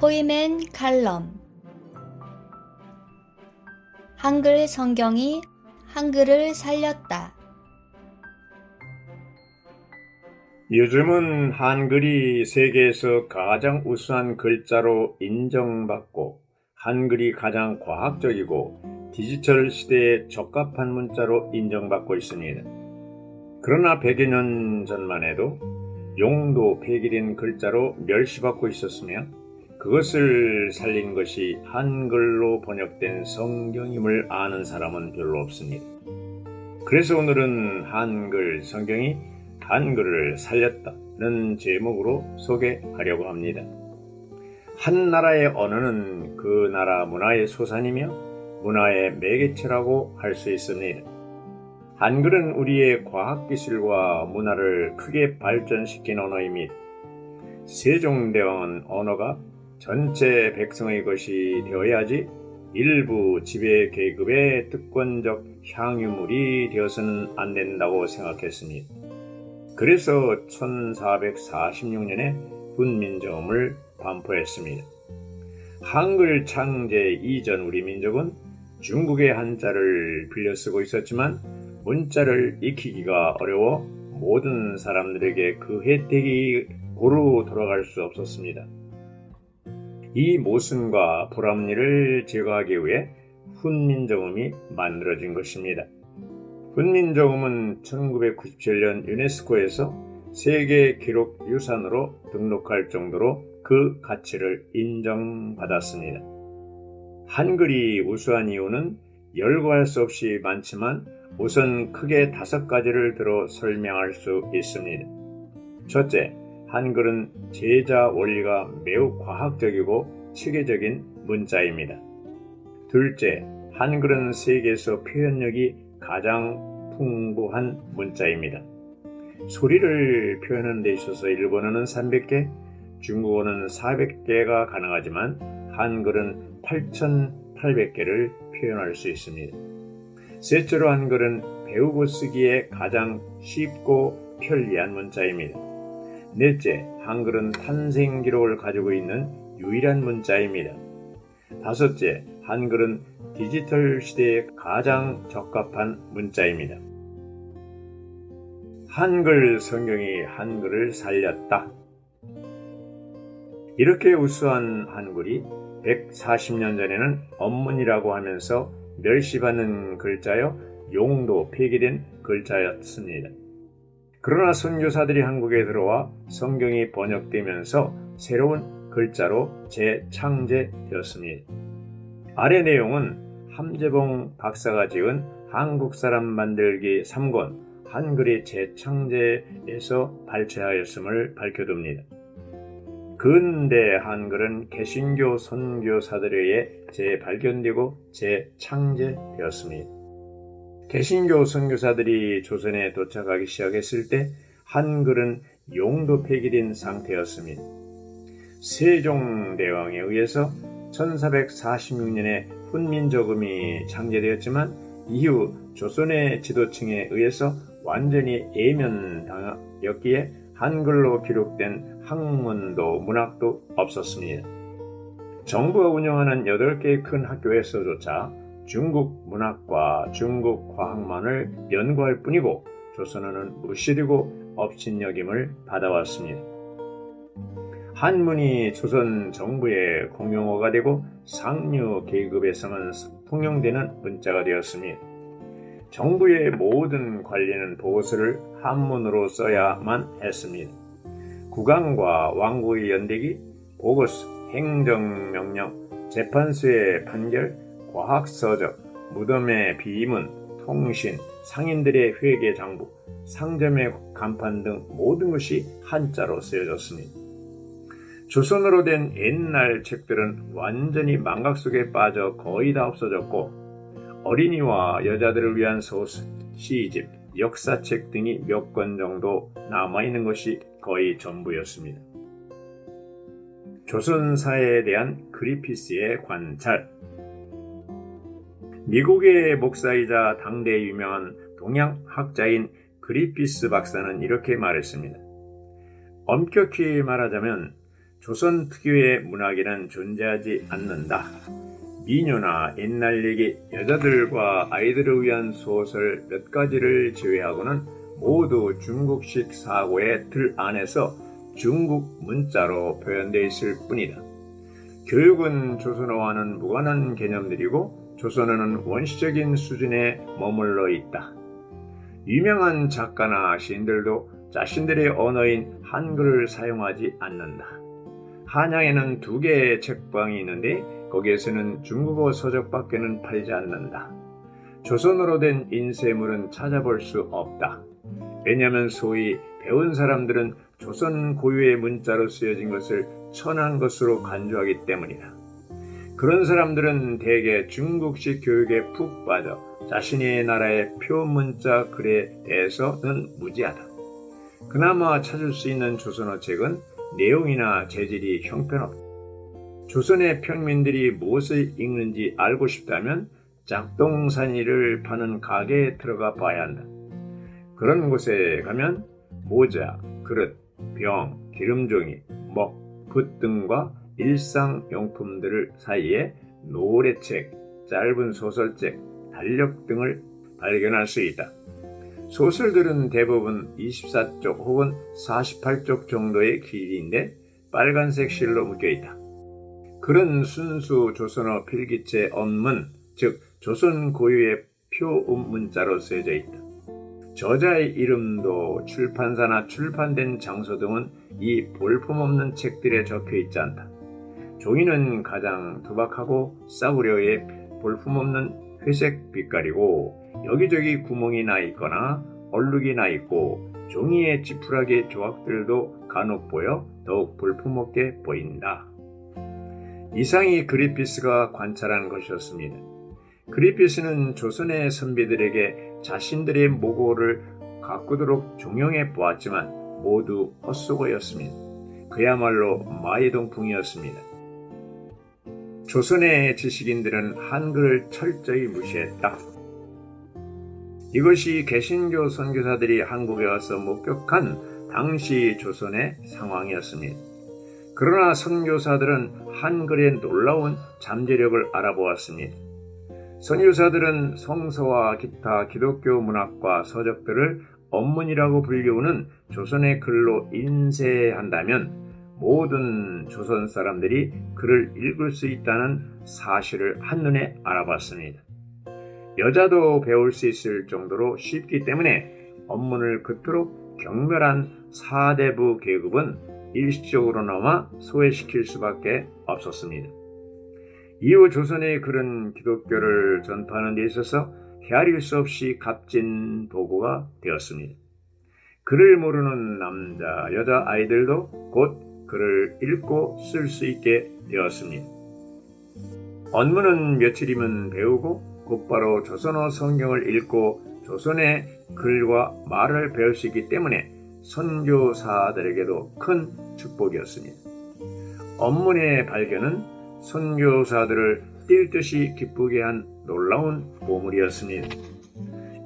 포이맨 칼럼 한글 성경이 한글을 살렸다. 요즘은 한글이 세계에서 가장 우수한 글자로 인정받고 한글이 가장 과학적이고 디지털 시대에 적합한 문자로 인정받고 있습니다. 그러나 100여 년 전만 해도 용도 폐기된 글자로 멸시받고 있었으며 그것을 살린 것이 한글로 번역된 성경임을 아는 사람은 별로 없습니다. 그래서 오늘은 한글 성경이 한글을 살렸다는 제목으로 소개하려고 합니다. 한 나라의 언어는 그 나라 문화의 소산이며 문화의 매개체라고 할 수 있습니다. 한글은 우리의 과학기술과 문화를 크게 발전시킨 언어입니다. 세종대왕은 언어가 전체 백성의 것이 되어야지 일부 지배 계급의 특권적 향유물이 되어서는 안 된다고 생각했습니다. 그래서 1446년에 훈민정음을 반포했습니다. 한글 창제 이전 우리 민족은 중국의 한자를 빌려 쓰고 있었지만 문자를 익히기가 어려워 모든 사람들에게 그 혜택이 고루 돌아갈 수 없었습니다. 이 모순과 불합리를 제거하기 위해 훈민정음이 만들어진 것입니다. 훈민정음은 1997년 유네스코에서 세계 기록 유산으로 등록할 정도로 그 가치를 인정받았습니다. 한글이 우수한 이유는 열거할 수 없이 많지만 우선 크게 다섯 가지를 들어 설명할 수 있습니다. 첫째, 한글은 제자 원리가 매우 과학적이고 체계적인 문자입니다. 둘째, 한글은 세계에서 표현력이 가장 풍부한 문자입니다. 소리를 표현하는 데 있어서 일본어는 300개, 중국어는 400개가 가능하지만 한글은 8,800개를 표현할 수 있습니다. 셋째로 한글은 배우고 쓰기에 가장 쉽고 편리한 문자입니다. 넷째, 한글은 탄생 기록을 가지고 있는 유일한 문자입니다. 다섯째, 한글은 디지털 시대에 가장 적합한 문자입니다. 한글 성경이 한글을 살렸다. 이렇게 우수한 한글이 140년 전에는 언문이라고 하면서 멸시받는 글자여 용도 폐기된 글자였습니다. 그러나 선교사들이 한국에 들어와 성경이 번역되면서 새로운 글자로 재창제되었습니다. 아래 내용은 함재봉 박사가 지은 한국 사람 만들기 3권 한글의 재창제에서 발췌하였음을 밝혀둡니다. 근대 한글은 개신교 선교사들에 의해 재발견되고 재창제되었습니다. 개신교 선교사들이 조선에 도착하기 시작했을 때 한글은 용도 폐기된 상태였습니다. 세종대왕에 의해서 1446년에 훈민저금이 창제되었지만 이후 조선의 지도층에 의해서 완전히 예면당했기에 한글로 기록된 학문도 문학도 없었습니다. 정부가 운영하는 8개의 큰 학교에서조차 중국 문학과 중국 과학만을 연구할 뿐이고 조선어는 무시되고 업신여김을 받아왔습니다. 한문이 조선 정부의 공용어가 되고 상류 계급에서만 통용되는 문자가 되었습니다. 정부의 모든 관리는 보고서를 한문으로 써야만 했습니다. 국왕과 왕국의 연대기, 보고서, 행정명령, 재판소의 판결, 과학서적, 무덤의 비문, 통신, 상인들의 회계 장부, 상점의 간판 등 모든 것이 한자로 쓰여졌습니다. 조선으로 된 옛날 책들은 완전히 망각 속에 빠져 거의 다 없어졌고 어린이와 여자들을 위한 소설, 시집, 역사책 등이 몇 권 정도 남아있는 것이 거의 전부였습니다. 조선사에 대한 그리피스의 관찰 미국의 목사이자 당대 유명한 동양학자인 그리피스 박사는 이렇게 말했습니다. 엄격히 말하자면 조선 특유의 문학에는 존재하지 않는다. 미녀나 옛날 얘기, 여자들과 아이들을 위한 소설 몇 가지를 제외하고는 모두 중국식 사고의 틀 안에서 중국 문자로 표현되어 있을 뿐이다. 교육은 조선어와는 무관한 개념들이고 조선어는 원시적인 수준에 머물러 있다. 유명한 작가나 시인들도 자신들의 언어인 한글을 사용하지 않는다. 한양에는 두 개의 책방이 있는데 거기에서는 중국어 서적밖에는 팔지 않는다. 조선어로 된 인쇄물은 찾아볼 수 없다. 왜냐하면 소위 배운 사람들은 조선 고유의 문자로 쓰여진 것을 천한 것으로 간주하기 때문이다. 그런 사람들은 대개 중국식 교육에 푹 빠져 자신의 나라의 표문자 글에 대해서는 무지하다. 그나마 찾을 수 있는 조선어 책은 내용이나 재질이 형편없다. 조선의 평민들이 무엇을 읽는지 알고 싶다면 짝동산이를 파는 가게에 들어가 봐야 한다. 그런 곳에 가면 모자, 그릇, 병, 기름종이, 먹, 붓 등과 일상용품들 사이에 노래책, 짧은 소설책, 달력 등을 발견할 수 있다. 소설들은 대부분 24쪽 혹은 48쪽 정도의 길이인데 빨간색 실로 묶여 있다. 그런 순수 조선어 필기체 언문, 즉 조선 고유의 표음 문자로 쓰여져 있다. 저자의 이름도 출판사나 출판된 장소 등은 이 볼품없는 책들에 적혀 있지 않다. 종이는 가장 투박하고 싸구려의 볼품없는 회색 빛깔이고 여기저기 구멍이 나 있거나 얼룩이 나 있고 종이의 지푸라기 조각들도 간혹 보여 더욱 볼품없게 보인다. 이상이 그리피스가 관찰한 것이었습니다. 그리피스는 조선의 선비들에게 자신들의 모고를 가꾸도록 종용해 보았지만 모두 헛수고였습니다. 그야말로 마이동풍이었습니다. 조선의 지식인들은 한글을 철저히 무시했다. 이것이 개신교 선교사들이 한국에 와서 목격한 당시 조선의 상황이었습니다. 그러나 선교사들은 한글의 놀라운 잠재력을 알아보았습니다. 선교사들은 성서와 기타 기독교 문학과 서적들을 언문이라고 불리우는 조선의 글로 인쇄한다면 모든 조선 사람들이 글을 읽을 수 있다는 사실을 한눈에 알아봤습니다. 여자도 배울 수 있을 정도로 쉽기 때문에 언문을 그토록 경멸한 사대부 계급은 일시적으로나마 소외시킬 수밖에 없었습니다. 이후 조선의 그런 기독교를 전파하는 데 있어서 헤아릴 수 없이 값진 도구가 되었습니다. 글을 모르는 남자, 여자 아이들도 곧 글을 읽고 쓸 수 있게 되었습니다. 언문은 며칠이면 배우고 곧바로 조선어 성경을 읽고 조선의 글과 말을 배울 수 있기 때문에 선교사들에게도 큰 축복이었습니다. 언문의 발견은 선교사들을 뛸 듯이 기쁘게 한 놀라운 보물이었습니다.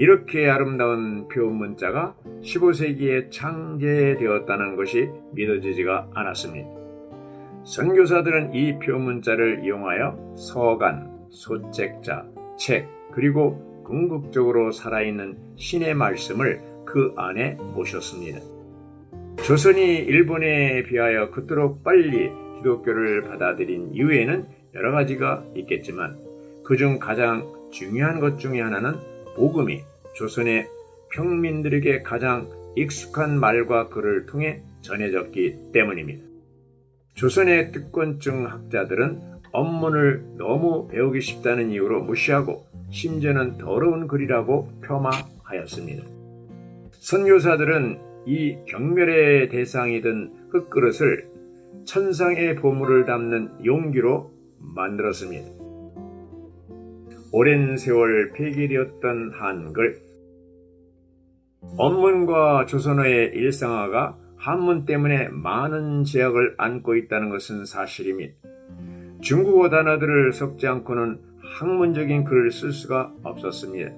이렇게 아름다운 표문자가 15세기에 창제되었다는 것이 믿어지지가 않았습니다. 선교사들은 이 표문자를 이용하여 서간, 소책자, 책, 그리고 궁극적으로 살아있는 신의 말씀을 그 안에 모셨습니다. 조선이 일본에 비하여 그토록 빨리 기독교를 받아들인 이유에는 여러 가지가 있겠지만 그중 가장 중요한 것 중에 하나는 복음이 조선의 평민들에게 가장 익숙한 말과 글을 통해 전해졌기 때문입니다. 조선의 특권증 학자들은 업문을 너무 배우기 쉽다는 이유로 무시하고 심지어는 더러운 글이라고 폄하하였습니다. 선교사들은 이 경멸의 대상이던 흙그릇을 천상의 보물을 담는 용기로 만들었습니다. 오랜 세월 폐기되었던 한글, 언문과 조선어의 일상화가 한문 때문에 많은 제약을 안고 있다는 것은 사실입니다. 중국어 단어들을 섞지 않고는 학문적인 글을 쓸 수가 없었습니다.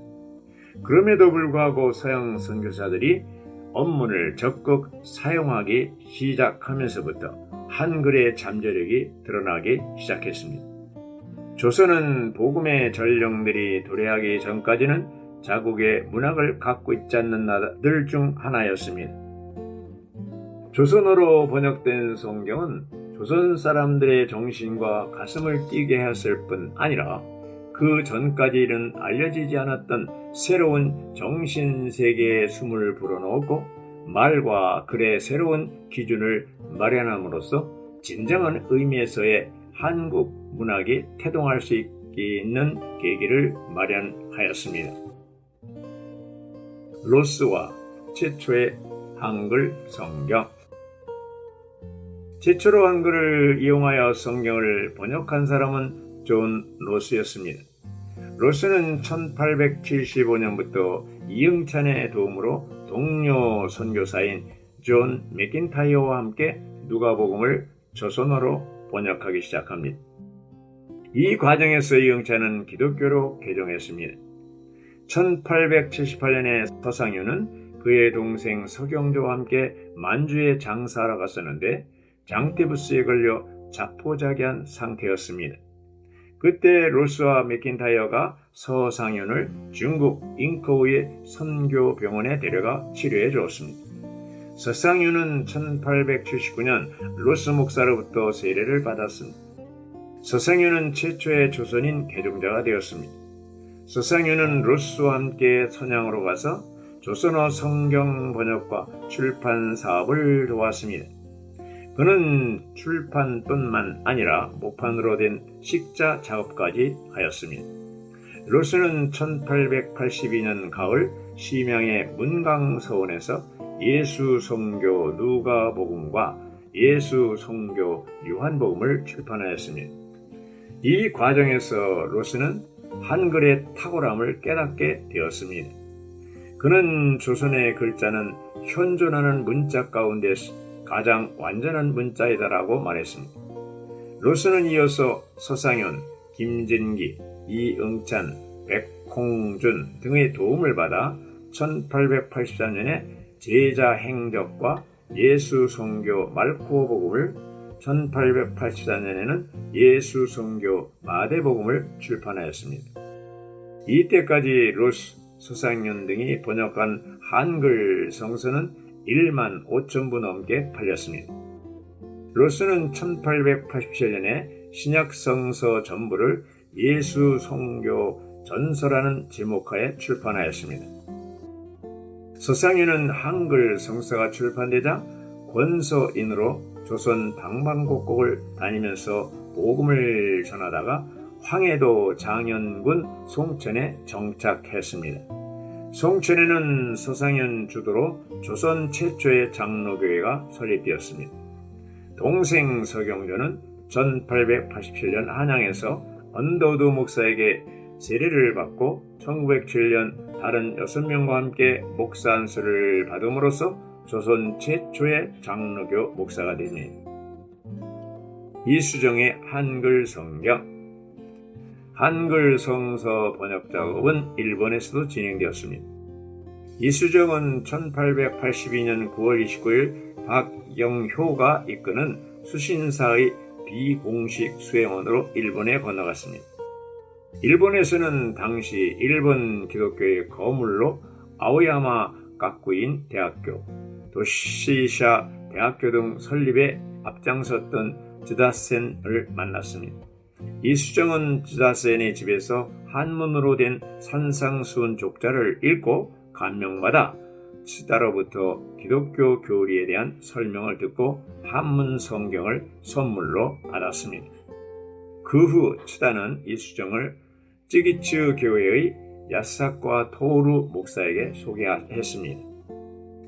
그럼에도 불구하고 서양 선교사들이 언문을 적극 사용하기 시작하면서부터 한글의 잠재력이 드러나기 시작했습니다. 조선은 복음의 전령들이 도래하기 전까지는 자국의 문학을 갖고 있지 않는 나라들 중 하나였습니다. 조선어로 번역된 성경은 조선 사람들의 정신과 가슴을 뛰게 했을 뿐 아니라 그 전까지는 알려지지 않았던 새로운 정신 세계의 숨을 불어넣었고 말과 글의 새로운 기준을 마련함으로써 진정한 의미에서의 한국 문학이 태동할 수 있는 계기를 마련하였습니다. 로스와 최초의 한글 성경 최초로 한글을 이용하여 성경을 번역한 사람은 존 로스였습니다. 로스는 1875년부터 이응찬의 도움으로 동료 선교사인 존 맥킨타이어와 함께 누가복음을 조선어로 번역하기 시작합니다. 이 과정에서 이응찬은 기독교로 개종했습니다. 1878년에 서상유는 그의 동생 서경조와 함께 만주에 장사하러 갔었는데 장티부스에 걸려 자포자기한 상태였습니다. 그때 로스와 맥킨타이어가 서상윤을 중국 잉커우의 선교병원에 데려가 치료해 주었습니다. 서상윤은 1879년 로스 목사로부터 세례를 받았습니다. 서상윤은 최초의 조선인 개종자가 되었습니다. 서상윤은 로스와 함께 선양으로 가서 조선어 성경 번역과 출판 사업을 도왔습니다. 그는 출판뿐만 아니라 목판으로 된 식자 작업까지 하였습니다. 로스는 1882년 가을 심양의 문강서원에서 예수 성교 누가복음과 예수 성교 요한복음을 출판하였습니다. 이 과정에서 로스는 한글의 탁월함을 깨닫게 되었습니다. 그는 조선의 글자는 현존하는 문자 가운데 가장 완전한 문자이다라고 말했습니다. 로스는 이어서 서상현, 김진기, 이응찬, 백홍준 등의 도움을 받아 1884년에 제자 행적과 예수 성교 말코 복음을 1884년에는 예수 성교 마대복음을 출판하였습니다. 이때까지 로스, 서상현 등이 번역한 한글 성서는 1만 5천 부 넘게 팔렸습니다. 로스는 1887년에 신약 성서 전부를 예수 성교 전서라는 제목하에 출판하였습니다. 서상윤은 한글 성서가 출판되자 권서인으로 조선 방방곡곡을 다니면서 복음을 전하다가 황해도 장현군 송천에 정착했습니다. 송천에는 서상현 주도로 조선 최초의 장로교회가 설립되었습니다. 동생 서경조는 1887년 한양에서 언더우드 목사에게 세례를 받고 1907년 다른 6명과 함께 목사 안수를 받음으로써 조선 최초의 장로교 목사가 되니 이수정의 한글 성경 한글 성서 번역 작업은 일본에서도 진행되었습니다. 이수정은 1882년 9월 29일 박영효가 이끄는 수신사의 비공식 수행원으로 일본에 건너갔습니다. 일본에서는 당시 일본 기독교의 거물로 아오야마 가쿠인 대학교, 도시샤 대학교 등 설립에 앞장섰던 즈다센을 만났습니다. 이 수정은 지다센의 집에서 한문으로 된 산상수훈 족자를 읽고 감명받아 치다로부터 기독교 교리에 대한 설명을 듣고 한문 성경을 선물로 받았습니다. 그 후 치다는 이 수정을 찌기츠 교회의 야사과 토우루 목사에게 소개했습니다.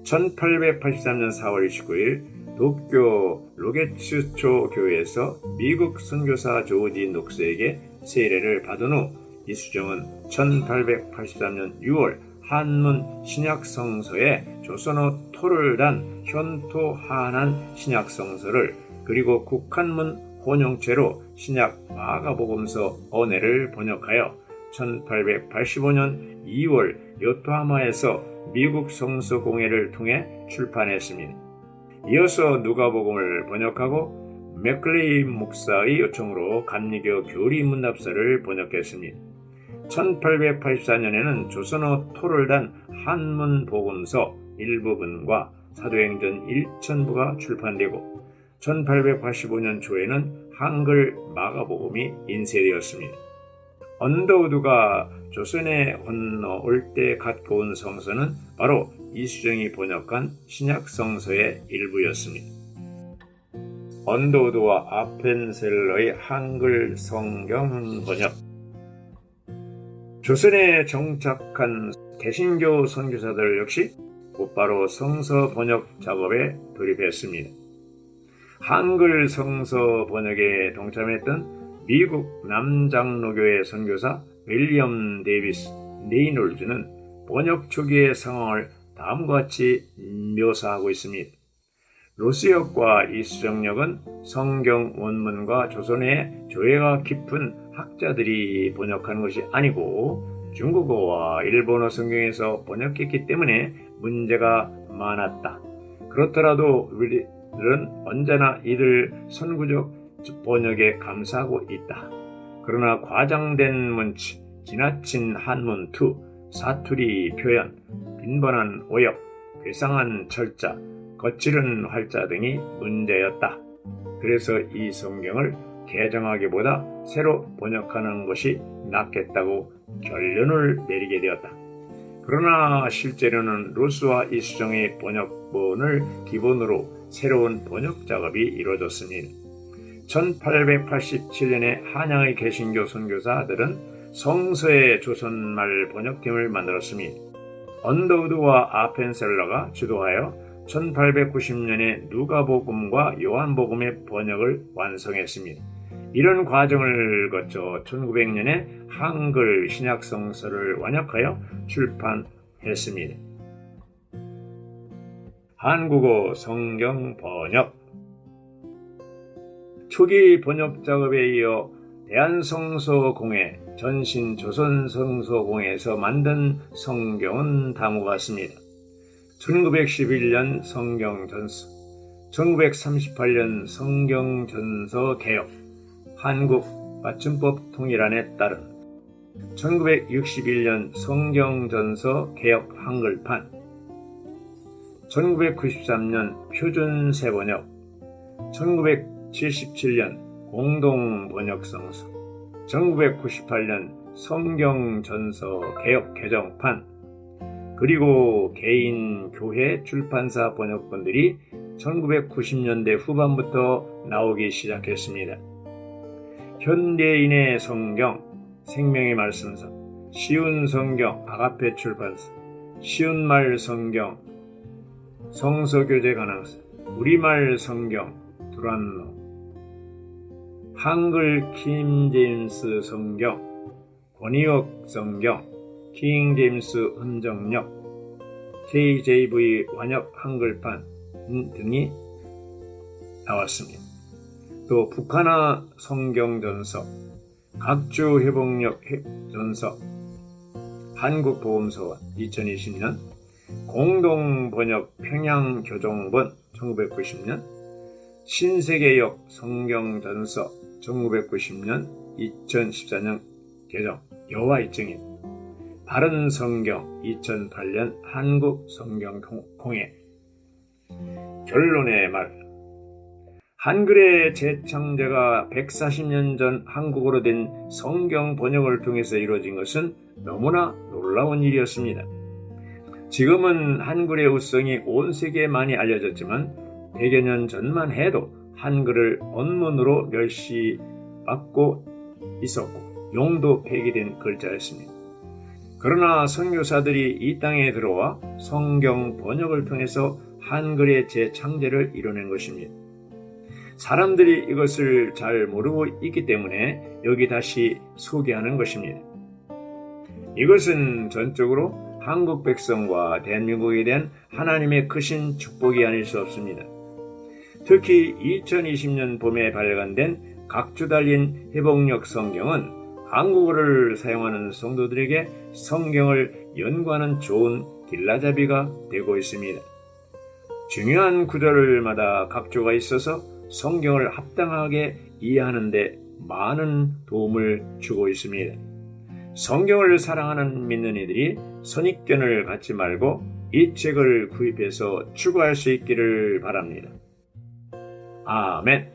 1883년 4월 29일 도쿄 로게츠초 교회에서 미국 선교사 조지 녹스에게 세례를 받은 후 이수정은 1883년 6월 한문 신약성서에 조선어 토를 단 현토 하난 신약성서를 그리고 국한문 혼용체로 신약 마가복음서 언해를 번역하여 1885년 2월 요토하마에서 미국 성서 공회를 통해 출판했습니다. 이어서 누가복음을 번역하고 맥클레이 목사의 요청으로 감리교 교리 문답서를 번역했습니다. 1884년에는 조선어 토를 단 한문 복음서 일부분과 사도행전 1천부가 출판되고 1885년 초에는 한글 마가복음이 인쇄되었습니다. 언더우드가 조선에 건너올 때 갖고 온 성서는 바로 이수정이 번역한 신약 성서의 일부였습니다. 언더우드와 아펜셀러의 한글 성경 번역 조선에 정착한 개신교 선교사들 역시 곧바로 성서 번역 작업에 돌입했습니다. 한글 성서 번역에 동참했던 미국 남장로교회 선교사 윌리엄 데이비스 네이놀즈는 번역 초기의 상황을 다음과 같이 묘사하고 있습니다. 로스역과 이수정역은 성경 원문과 조선의 조예가 깊은 학자들이 번역한 것이 아니고 중국어와 일본어 성경에서 번역했기 때문에 문제가 많았다. 그렇더라도 우리들은 언제나 이들 선구적 번역에 감사하고 있다. 그러나 과장된 문치, 지나친 한문 투, 사투리 표현, 빈번한 오역, 괴상한 철자, 거칠은 활자 등이 문제였다. 그래서 이 성경을 개정하기보다 새로 번역하는 것이 낫겠다고 결론을 내리게 되었다. 그러나 실제로는 로스와 이수정의 번역본을 기본으로 새로운 번역 작업이 이루어졌습니다. 1887년에 한양의 개신교 선교사들은 성서의 조선말 번역팀을 만들었습니다. 언더우드와 아펜셀러가 주도하여 1890년에 누가복음과 요한복음의 번역을 완성했습니다. 이런 과정을 거쳐 1900년에 한글 신약성서를 완역하여 출판했습니다. 한국어 성경 번역 초기 번역 작업에 이어 대한성서공회 전신 조선성서공회에서 만든 성경은 다음과 같습니다. 1911년 성경전서, 1938년 성경전서 개혁, 한국 맞춤법 통일안에 따른 1961년 성경전서 개혁 한글판, 1993년 표준 세번역, 1977년 공동번역성서, 1998년 성경전서 개혁 개정판, 그리고 개인 교회 출판사 번역본들이 1990년대 후반부터 나오기 시작했습니다. 현대인의 성경, 생명의 말씀서, 쉬운 성경, 아가페 출판사, 쉬운 말 성경, 성서교재 관항사, 우리말 성경, 두란노, 한글 킴제임스 성경, 권희옥 성경, 킹 제임스 흔정력, KJV 완역 한글판 등이 나왔습니다. 또 북한어 성경 전서, 각주 회복력 전서, 한국보험서원 2020년, 공동번역 평양교정본 1990년, 신세계역 성경전서 1990년 2014년 개정 여호와의 증인. 바른 성경 2008년 한국 성경 공회 결론의 말. 한글의 재창제가 140년 전 한국어로 된 성경 번역을 통해서 이루어진 것은 너무나 놀라운 일이었습니다. 지금은 한글의 우성이 온 세계에 많이 알려졌지만 100여 년 전만 해도 한글을 언문으로 멸시받고 있었고 용도 폐기된 글자였습니다. 그러나 선교사들이 이 땅에 들어와 성경 번역을 통해서 한글의 재창제를 이뤄낸 것입니다. 사람들이 이것을 잘 모르고 있기 때문에 여기 다시 소개하는 것입니다. 이것은 전적으로 한국 백성과 대한민국에 대한 하나님의 크신 축복이 아닐 수 없습니다. 특히 2020년 봄에 발간된 각주 달린 회복력 성경은 한국어를 사용하는 성도들에게 성경을 연구하는 좋은 길라잡이가 되고 있습니다. 중요한 구절마다 각조가 있어서 성경을 합당하게 이해하는데 많은 도움을 주고 있습니다. 성경을 사랑하는 믿는 이들이 선입견을 갖지 말고 이 책을 구입해서 추구할 수 있기를 바랍니다. 아멘.